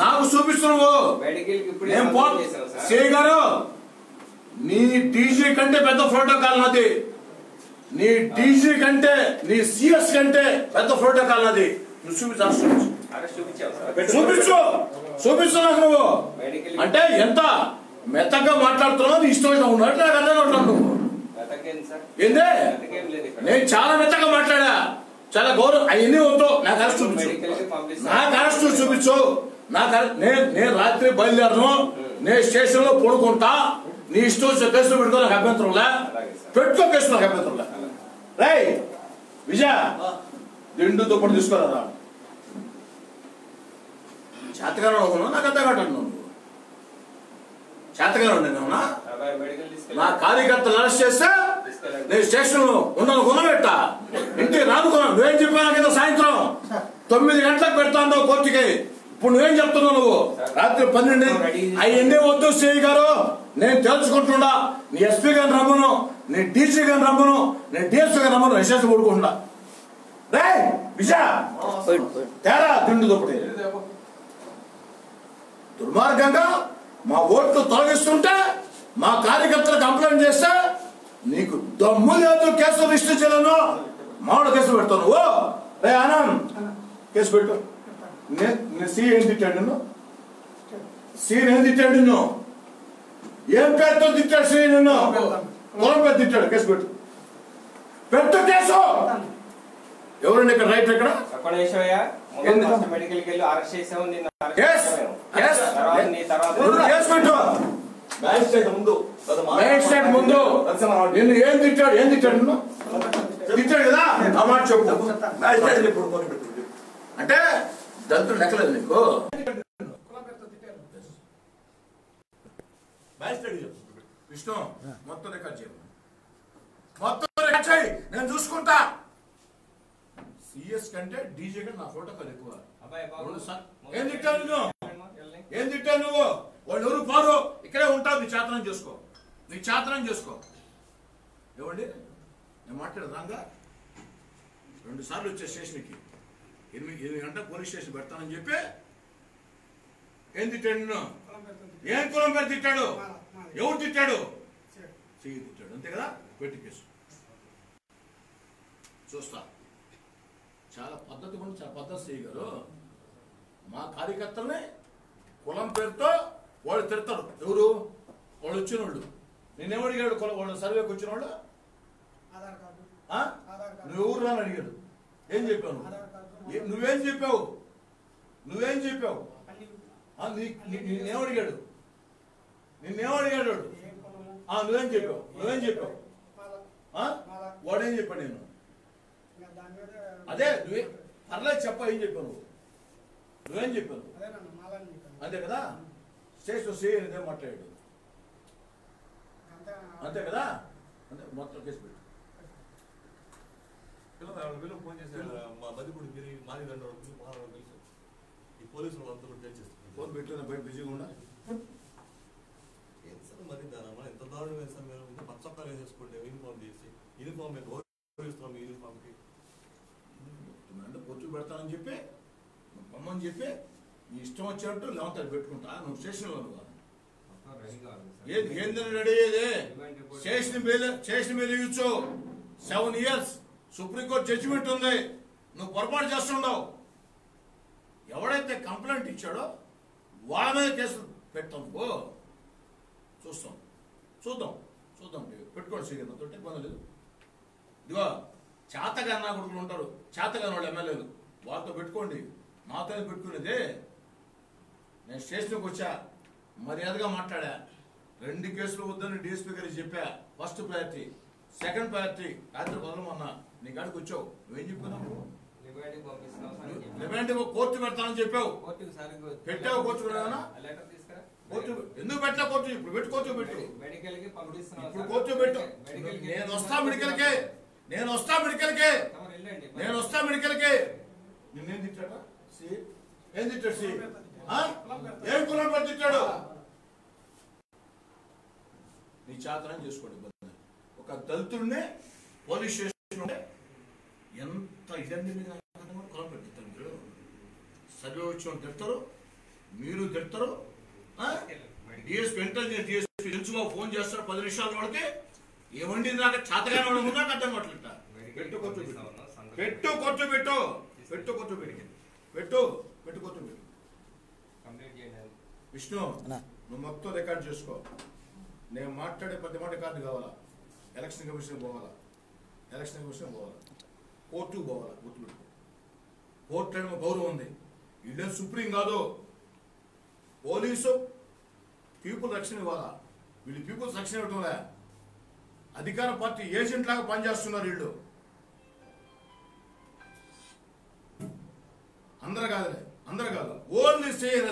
నాకు చూపించు చూపిస్తున్నావు నేను గారు నీ డీజీ కంటే పెద్ద ప్రోటోకాల్ నాది. నీ డీజీ కంటే నీ సిఎస్ కంటే పెద్ద ప్రోటోకాల్ నాది. నువ్వు చూపించు చూపించు. నాకు నువ్వు. అంటే ఎంత మెత్తగా మాట్లాడుతున్నావు నీ ఇష్టంగా ఉన్నట్టు నాకు అర్థం కావట్లేదు నువ్వు. ఏందే? నేను చాలా మెత్తగా మాట్లాడా. చాలా గౌరవం అవన్నీ వద్దు నాకు అరెస్ట్ చూపించు. నాకు అరెస్ట్ చూపించు. నాకు నేను నేను రాత్రి బయలుదేరను. నేను స్టేషన్లో పడుకుంటా. నీ ఇష్టం వచ్చిన కేసులు పెట్టుకో నాకు అభ్యంతరం లే అలాగే సార్. పెట్టుకో కేసు నాకు అభ్యంతరం లే రై విజయ దిండు దుప్పటి తీసుకోరా ఉన్నావు నాకు ఉన్నాను అబ్బాయి మెడికల్ నా కార్యకర్తలు అరెస్ట్ చేస్తే నేను స్టేషన్ ఉన్నాను కొనబెట్ట. ఇంటికి రానుకున్నాను. నువ్వేం చెప్పాను కింద సాయంత్రం? తొమ్మిది గంటలకు పెడతాను కోర్టుకి. ఇప్పుడు నువ్వేం చెప్తున్నావు నువ్వు? రాత్రి పన్నెండు. అవన్నీ వద్దు సిఐ గారు. నేను తెలుసుకుంటున్నా నీ ఎస్పీ గారిని రమ్మను. నీ డీసీ గారిని రమ్మను. నేను డిఎస్పీ గారిని రమ్మను. విశేషం కొడుకుంటున్నా రే విజయ. తేరా తిండి దుప్పటి దుర్మార్గంగా మా ఓట్లు తొలగిస్తుంటే మా కార్యకర్తలు కంప్లైంట్ చేస్తే నీకు దమ్ము లేదు కేసు రిజిస్టర్ చేయలేను. మామూలు కేసు పెడతాను. ఓ! రే ఆనంద్! కేసు పెట్టు. నే- నే సీ ఏం తిట్టాడు నిన్ను? సీ ఏం తిట్టాడు నిన్ను? ఏం పేరుతో తిట్టాడు సీ నిన్ను? కులం పేరు తిట్టాడు. కేసు పెట్టు. పెట్టు కేసు! ఎవరండి ఇక్కడ? రైట్ ఇక్కడ? మెడికల్కి వెళ్ళి అరెస్ట్ చేసాము నిన్ను నువ్వు కేసు పెట్టు. మ్యాజిస్ట్రేట్ ముందు. మ్యాజిస్ట్రేట్ ముందు. నిన్ను ఏం తిట్టాడు? ఏం తిట్టాడు నిన్ను? తిట్టాడు కదా? ఆ మాట చెప్పు. మ్యాజిస్ట్రేట్ ఇప్పుడు. అంటే దళితులు లెక్కలేదు నీకు. విష్ణు మొత్తం రికార్డ్ చేయ మొత్తం రికార్డ్ చేయి. నేను చూసుకుంటా. సిఎస్ కంటే డీజే కంటే నా ఫోటో ఎక్కువ? ఏం తిట్టావు నువ్వు. ఏం తిట్టావు నువ్వు? వాళ్ళు ఎవరు పోరు? ఇక్కడే ఉంటావు నీ చేతనం చేసుకో. నీ చేతనం చేసుకో. ఏమండి? నేను మాట్లాడదాంగా రెండు సార్లు వచ్చే స్టేషన్కి. ఎనిమిది ఎనిమిది గంటల పోలీస్ స్టేషన్ పెడతానని చెప్పి ఏం తిట్టాడు ఏం కులం పేరు తిట్టాడు? ఎవరు తిట్టాడు? చెయ్యి తిట్టాడు. అంతే కదా? పెట్టి కేసు. చూస్తా. చాలా పద్ధతి కూడా చాలా పద్ధతి చేయగారు మా కార్యకర్తల్ని కులం పేరుతో వాళ్ళు తిడతారు. ఎవరు? వాళ్ళు వచ్చిన వాళ్ళు నేనేం అడిగాడు కులం వాళ్ళు సర్వేకి వచ్చిన వాళ్ళు. నువ్వు ఎవరు అని అడిగాడు ఏం చెప్పావు నువ్వు? చెప్పావు? నువ్వేం చెప్పావు? అన్ని ఆ, నీ- నీ- నిన్నేం అడిగాడు? నిన్నేం అడిగాడు వాడు? నువ్వేం చెప్పావు? నువ్వేం చెప్పావు? వాడేం చెప్పాడు నేను అదే నువ్వే పర్లేదు చెప్ప ఏం చెప్పావు నువ్వు? నువ్వేం చెప్పావు. అంతే కదా? సే ఇదే మాట్లాడాడు. అంతే కదా? అంతే మొత్తం కేసు పెట్టు. పిల్లలు ఫోన్ చేశారు. మా మీరు మాది రెండు తెలుసు. ఈ పోలీసులు వాళ్ళంతా కూడా ఫోన్ బయట బిజీగా ఏం సార్ మరి దానమ్మా ఎంత దారుణం వేస్తాం మీరు? ఇంకా పచ్చొక్కాలు వేసేసుకుంటే యూనిఫామ్ తీసి. యూనిఫామ్ మేము గౌరవిస్తాం మీ యూనిఫామ్కి పెడతానని చెప్పి పొమ్మని చెప్పి నీ ఇష్టం వచ్చినట్టు లెవెన్ తారీఖు పెట్టుకుంటా నువ్వు స్టేషన్లో నువ్వు. ఏది? ఏందని రెడీ అయ్యేది? స్టేషన్ బిల్ స్టేషన్ బిల్ ఇవ్వచ్చు seven years. Supreme court judgement ఉంది. నువ్వు పొరపాటు చేస్తుండవు. ఎవడైతే కంప్లైంట్ ఇచ్చాడో వాళ్ళ మీద కేసులు పెట్టాం చూస్తాం. చూద్దాం. చూద్దాం. పెట్టుకోండి సీరియల్ తోటి ఇబ్బంది లేదు. ఇదిగో చేతగా నా కొడుకులు ఉంటారు. చేతగా వాళ్ళు ఎమ్మెల్యేలు. వాళ్ళతో పెట్టుకోండి. నాతో పెట్టుకునేదే. నేను స్టేషన్కి వచ్చా. మర్యాదగా మాట్లాడా. రెండు కేసులు వద్దని డిఎస్పీ గారికి చెప్పా. ఫస్ట్ ప్రయారిటీ సెకండ్ ప్రయారిటీ రాత్రి వదలమన్నా. నీ కాడికి వచ్చావు. నువ్వేం చెప్పుకున్నావు. రిమాండ్ కోర్టు పెడతానని చెప్పావు. పెట్టావా తీసుకురా. కోర్టు ఎందుకు పెట్టా కోర్టు? ఇప్పుడు పెట్టు కోర్టు పెట్టు. ఇప్పుడు. కోర్టు పెట్టు. నేను వస్తా మెడికల్కే. నేను వస్తా తమరు వెళ్ళండి. నేను వస్తా మెడికల్కే. నిన్నేం తిట్టాడా? సి? ఏం తిట్టాడు సి? ఏ కులం పెట్టి నీ చాతనం చేసుకోండి ఇబ్బంది ఒక దళితుడినే పోలీస్ స్టేషన్ ఎంత ఇదండి కులం పెట్టుతారు మీరు చదివే తిడతారు మీరు తిడతారు డిఎస్పీ ఇంటెలిజెన్స్ డిఎస్పీ తెలుసుబాబు ఫోన్ చేస్తారు పది నిమిషాలు వాడితే ఏమండి నాకు చేతగానే వాడు ముందా అర్థం కావట్లేట పెట్టు కొట్టు పెట్టు పెట్టు కొట్టు పెట్టు. పెట్టు కొట్టు పెట్టు. పెట్టు పెట్టు కొట్టు పెట్టు. విష్ణు నువ్వు మొత్తం రికార్డ్ చేసుకో. నేను మాట్లాడే ప్రతి మాట రికార్డు కావాలా? ఎలక్షన్ కమిషన్ పోవాలా? ఎలక్షన్ కమిషన్ పోవాలా? కోర్టుకు పోవాలా? గుర్తుపెట్టుకో. కోర్టు అంటే గౌరవం ఉంది. వీళ్ళేం సుప్రీం కాదు. పోలీసు పీపుల్ రక్షణ ఇవ్వాలా? వీళ్ళు పీపుల్స్ రక్షణ ఇవ్వటంలే అధికార పార్టీ ఏజెంట్ లాగా పనిచేస్తున్నారు వీళ్ళు.